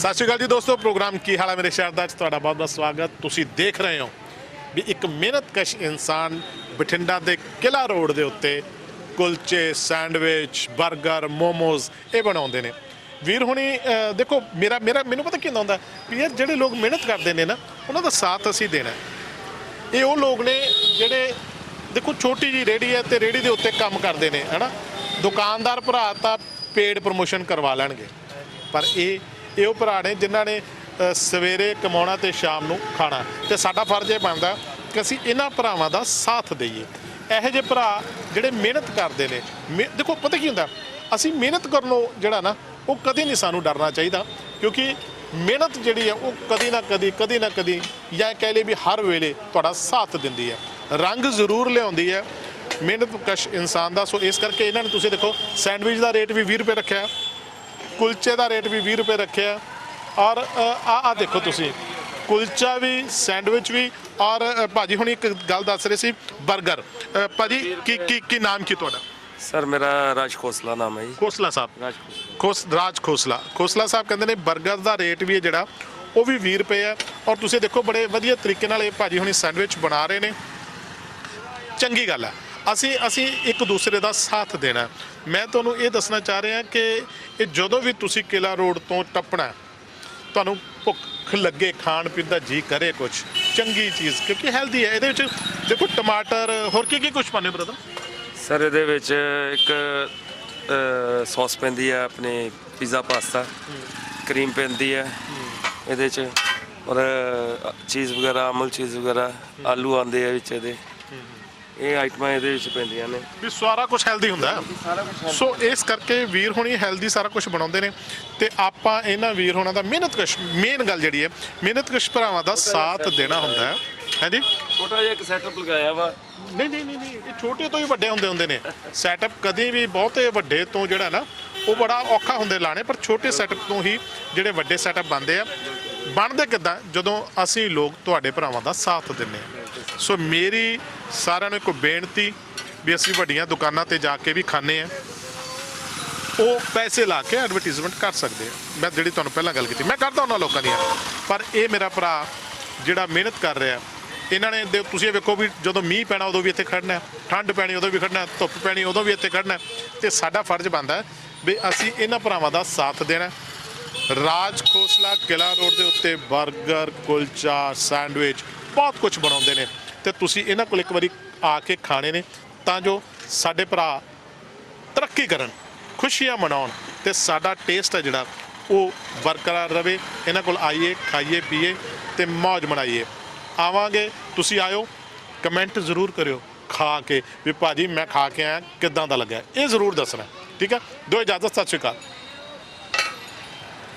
ਸਤਿ ਸ਼੍ਰੀ ਅਕਾਲ ਜੀ ਦੋਸਤੋ, ਪ੍ਰੋਗਰਾਮ ਕੀ ਹਾਲ ਹੈ ਮੇਰੇ ਸ਼ਹਿਰ ਦਾ? ਅੱਜ ਤੁਹਾਡਾ ਬਹੁਤ ਬਹੁਤ ਸਵਾਗਤ। ਤੁਸੀਂ ਦੇਖ ਰਹੇ ਹੋ ਵੀ ਇੱਕ ਮਿਹਨਤਕਸ਼ ਇਨਸਾਨ ਬਠਿੰਡਾ ਦੇ ਕਿਲਾ ਰੋਡ ਦੇ ਉੱਤੇ ਕੁਲਚੇ, ਸੈਂਡਵਿਚ 버ਗਰ ਮੋਮੋਜ਼ ਇਹ ਬਣਾਉਂਦੇ ਨੇ। ਵੀਰ ਹੁਣੀ ਦੇਖੋ, ਮੇਰਾ ਮੇਰਾ, ਮੈਨੂੰ ਪਤਾ ਕੀ ਹੁੰਦਾ ਵੀ ਯਾਰ ਜਿਹੜੇ ਲੋਕ ਮਿਹਨਤ ਕਰਦੇ ਨੇ ਨਾ, ਉਹਨਾਂ ਦਾ ਸਾਥ ਅਸੀਂ ਦੇਣਾ। ਇਹ ਉਹ ਲੋਕ ਨੇ ਜਿਹੜੇ, ਦੇਖੋ, ਛੋਟੀ ਜੀ ਰੇੜੀ ਹੈ ਤੇ ਰੇੜੀ ਦੇ ਉੱਤੇ ਕੰਮ ਕਰਦੇ ਨੇ, ਹਨਾ? ਦੁਕਾਨਦਾਰ ਭਰਾ ਤਾਂ ਪੇਡ ਪ੍ਰੋਮੋਸ਼ਨ ਕਰਵਾ ਲੈਣਗੇ। ਪਰ ਇਹ ਇਹ ਉਹ ਭਰਾ ਨੇ ਜਿਨ੍ਹਾਂ ਨੇ ਸਵੇਰੇ ਕਮਾਉਣਾ ਤੇ ਸ਼ਾਮ ਨੂੰ ਖਾਣਾ। ਤੇ ਸਾਡਾ ਫਰਜ਼ ਇਹ ਬਣਦਾ ਕਿ ਅਸੀਂ ਇਹਨਾਂ ਭਰਾਵਾਂ ਦਾ ਸਾਥ ਦਈਏ। ਇਹੋ ਜਿਹੇ ਭਰਾ ਜਿਹੜੇ ਮਿਹਨਤ ਕਰਦੇ ਨੇ ਮਿਹ- ਦੇਖੋ ਪਤਾ ਕੀ ਹੁੰਦਾ? ਅਸੀਂ ਮਿਹਨਤ ਕਰਨੋਂ ਜਿਹੜਾ ਨਾ, ਉਹ ਕਦੇ ਨਹੀਂ ਸਾਨੂੰ ਡਰਨਾ ਚਾਹੀਦਾ। ਕਿਉਂਕਿ ਮਿਹਨਤ ਜਿਹੜੀ ਹੈ ਉਹ ਕਦੀ ਨਾ ਕਦੀ ਕਦੀ ਨਾ ਕਦੀ ਜਾਂ ਕਹਿ ਲਈ ਵੀ ਹਰ ਵੇਲੇ ਤੁਹਾਡਾ ਸਾਥ ਦਿੰਦੀ ਹੈ ਰੰਗ ਜ਼ਰੂਰ ਲਿਆਉਂਦੀ ਹੈ ਮਿਹਨਤ ਕਸ਼ ਇਨਸਾਨ ਦਾ, ਸੋ ਇਸ ਕਰਕੇ ਇਹਨਾਂ ਨੇ ਤੁਸੀਂ ਦੇਖੋ, ਸੈਂਡਵਿਚ ਦਾ ਰੇਟ ਵੀ 20 ਰੁਪਏ ਰੱਖਿਆ। ਕੁਲਚੇ ਦਾ ਰੇਟ ਵੀ 20 ਰੁਪਏ ਰੱਖਿਆ ਔਰ ਆ ਆ ਦੇਖੋ ਤੁਸੀਂ। ਕੁਲਚਾ ਵੀ ਸੈਂਡਵਿਚ ਵੀ ਔਰ ਭਾਜੀ ਹੁਣ ਇੱਕ ਗੱਲ ਦੱਸ ਰਹੇ ਸੀ 버ਗਰ ਭਾਜੀ ਕੀ ਕੀ ਕੀ ਨਾਮ ਕੀ ਤੁਹਾਡਾ? ਸਰ ਮੇਰਾ ਰਾਜ ਖੋਸਲਾ ਨਾਮ ਹੈ ਜੀ। ਖੋਸਲਾ ਸਾਹਿਬ। ਰਾਜ ਖੋਸਲਾ। ਖੋਸ ਰਾਜ ਖੋਸਲਾ। ਖੋਸਲਾ ਸਾਹਿਬ ਕਹਿੰਦੇ ਨੇ 버ਗਰ ਦਾ ਰੇਟ ਵੀ ਹੈ ਜਿਹੜਾ ਉਹ ਵੀ 20 ਰੁਪਏ ਹੈ। ਔਰ ਤੁਸੀਂ ਦੇਖੋ ਬੜੇ ਵਧੀਆ ਤਰੀਕੇ ਨਾਲ ਇਹ ਭਾਜੀ ਹੁਣੀ ਸੈਂਡਵਿਚ ਬਣਾ ਰਹੇ ਨੇ। ਚੰਗੀ ਗੱਲ ਹੈ। ਅਸੀਂ ਅਸੀਂ ਇੱਕ ਦੂਸਰੇ ਦਾ ਸਾਥ ਦੇਣਾ। ਮੈਂ ਤੁਹਾਨੂੰ ਇਹ ਦੱਸਣਾ ਚਾਹ ਰਿਹਾ ਕਿ ਇਹ ਜਦੋਂ ਵੀ ਤੁਸੀਂ ਕਿਲਾ ਰੋਡ ਤੋਂ ਟੱਪਣਾ, ਤੁਹਾਨੂੰ ਭੁੱਖ ਲੱਗੇ, ਖਾਣ ਪੀਣ ਦਾ ਜੀ ਕਰੇ ਕੁਝ ਚੰਗੀ ਚੀਜ਼, ਕਿਉਂਕਿ ਹੈਲਦੀ ਹੈ। ਇਹਦੇ ਵਿੱਚ ਦੇਖੋ ਟਮਾਟਰ, ਹੋਰ ਕੀ ਕੀ ਕੁਝ ਪਾਣੇ ਬ੍ਰਦਰ ਸਰ, ਇਹਦੇ ਵਿੱਚ ਇੱਕ ਸੌਸ ਪੈਂਦੀ ਹੈ, ਆਪਣੇ ਪੀਜ਼ਾ ਪਾਸਤਾ ਕਰੀਮ ਪੈਂਦੀ ਹੈ। ਇਹਦੇ ਚ ਔਰ ਚੀਜ਼ ਵਗੈਰਾ, ਅਮਲ ਚੀਜ਼ ਵਗੈਰਾ, ਆਲੂ ਆਉਂਦੇ ਆ ਵਿੱਚ ਇਹਦੇ। ਇਹ ਆਈਟਮਾਂ ਇਹਦੇ ਵਿੱਚ ਪੈਂਦੀਆਂ ਨੇ। ਵੀ ਸਾਰਾ ਕੁਝ ਹੈਲਦੀ ਹੁੰਦਾ ਹੈ। ਸਾਰਾ ਕੁਝ ਸੋ ਇਸ ਕਰਕੇ ਵੀਰ ਹੋਣੀ ਹੈਲਦੀ ਸਾਰਾ ਕੁਝ ਬਣਾਉਂਦੇ ਨੇ। ਤੇ ਆਪਾਂ ਇਹਨਾਂ ਵੀਰ ਹੋਣਾ ਦਾ ਮਿਹਨਤਕਸ਼ ਮੇਨ ਗੱਲ ਜਿਹੜੀ ਹੈ ਮਿਹਨਤਕਸ਼ ਭਰਾਵਾਂ ਦਾ ਸਾਥ ਦੇਣਾ ਹੁੰਦਾ ਹੈ। ਹਾਂਜੀ ਛੋਟਾ ਜਿਹਾ ਇੱਕ ਸੈਟਅਪ ਲਗਾਇਆ ਵਾ। ਨਹੀਂ ਨਹੀਂ ਨਹੀਂ ਨਹੀਂ ਇਹ ਛੋਟੇ ਤੋਂ ਹੀ ਵੱਡੇ ਹੁੰਦੇ ਹੁੰਦੇ ਨੇ। ਸੈਟਅਪ ਕਦੀ ਵੀ ਬਹੁਤੇ ਵੱਡੇ ਤੋਂ ਜਿਹੜਾ ਨਾ ਉਹ ਬੜਾ ਔਖਾ ਹੁੰਦੇ ਲਾਣੇ ਪਰ ਛੋਟੇ ਸੈਟਅਪ ਤੋਂ ਹੀ ਜਿਹੜੇ ਵੱਡੇ ਸੈਟਅਪ ਬਣਦੇ ਆ। ਬਣਦੇ ਕਿੱਦਾਂ? ਜਦੋਂ ਅਸੀਂ ਲੋਕ ਤੁਹਾਡੇ ਭਰਾਵਾਂ ਦਾ ਸਾਥ ਦਿੰਨੇ ਆ ਸੋ ਮੇਰੀ ਸਾਰਿਆਂ ਨੂੰ ਇੱਕ ਬੇਨਤੀ ਵੀ ਅਸੀਂ ਵੱਡੀਆਂ ਦੁਕਾਨਾਂ ਤੇ ਜਾ ਕੇ ਵੀ ਖਾਂਦੇ ਆ ਉਹ ਪੈਸੇ ਲਾ ਕੇ ਐਡਵਰਟਾਈਜ਼ਮੈਂਟ ਕਰ ਸਕਦੇ ਆ ਮੈਂ ਜਿਹੜੀ ਤੁਹਾਨੂੰ ਪਹਿਲਾਂ ਗੱਲ ਕੀਤੀ ਮੈਂ ਕਰਦਾ ਉਹਨਾਂ ਲੋਕਾਂ ਦੀਆਂ। ਪਰ ਇਹ ਮੇਰਾ ਭਰਾ ਜਿਹੜਾ ਮਿਹਨਤ ਕਰ ਰਿਹਾ ਇਹਨਾਂ ਨੇ ਦੇ- ਤੁਸੀਂ ਇਹ ਵੇਖੋ ਵੀ ਜਦੋਂ ਮੀਂਹ ਪੈਣਾ ਉਦੋਂ ਵੀ ਇੱਥੇ ਖੜਨਾ ਠੰਡ ਪੈਣੀ ਉਦੋਂ ਵੀ ਖੜਨਾ ਧੁੱਪ ਪੈਣੀ ਉਦੋਂ ਵੀ ਇੱਥੇ ਖੜਨਾ ਹੈ, ਤੇ ਸਾਡਾ ਫਰਜ਼ ਬਣਦਾ ਵੀ ਅਸੀਂ ਇਹਨਾਂ ਭਰਾਵਾਂ ਦਾ ਸਾਥ ਦੇਣਾ ਰਾਜ ਖੋਸਲਾ ਕਿਲਾ ਰੋਡ ਦੇ ਉੱਤੇ 버ਗਰ ਕੁਲਚਾ, ਸੈਂਡਵਿਚ ਬਹੁਤ ਕੁਝ ਬਣਾਉਂਦੇ ਨੇ ਤੇ ਤੁਸੀਂ ਇਹਨਾਂ ਕੋਲ ਇੱਕ ਵਾਰੀ ਆ ਕੇ ਖਾਣੇ ਨੇ ਤਾਂ ਜੋ ਸਾਡੇ ਭਰਾ ਤਰੱਕੀ ਕਰਨ, ਖੁਸ਼ੀਆਂ ਮਨਾਉਣ ਤੇ ਸਾਡਾ ਟੇਸਟ ਹੈ ਜਿਹੜਾ, ਉਹ ਬਰਕਰਾਰ ਰਵੇ। ਇਹਨਾਂ ਕੋਲ ਆਈਏ, ਖਾਈਏ, ਪੀਏ ਤੇ ਮौज ਮਨਾਈਏ। ਆਵਾਂਗੇ, ਤੁਸੀਂ ਆਇਓ ਕਮੈਂਟ ਜ਼ਰੂਰ ਕਰਿਓ ਖਾ ਕੇ ਵੀ ਭਾਜੀ ਮੈਂ ਖਾ ਕੇ ਆਇਆ, ਕਿੱਦਾਂ ਦਾ ਲੱਗਾ ਇਹ ਜ਼ਰੂਰ ਦੱਸਣਾ, ਠੀਕ ਹੈ? ਦੋ ਇਜਾਜ਼ਤ, ਸਤਿ ਸ਼੍ਰੀ ਅਕਾਲ।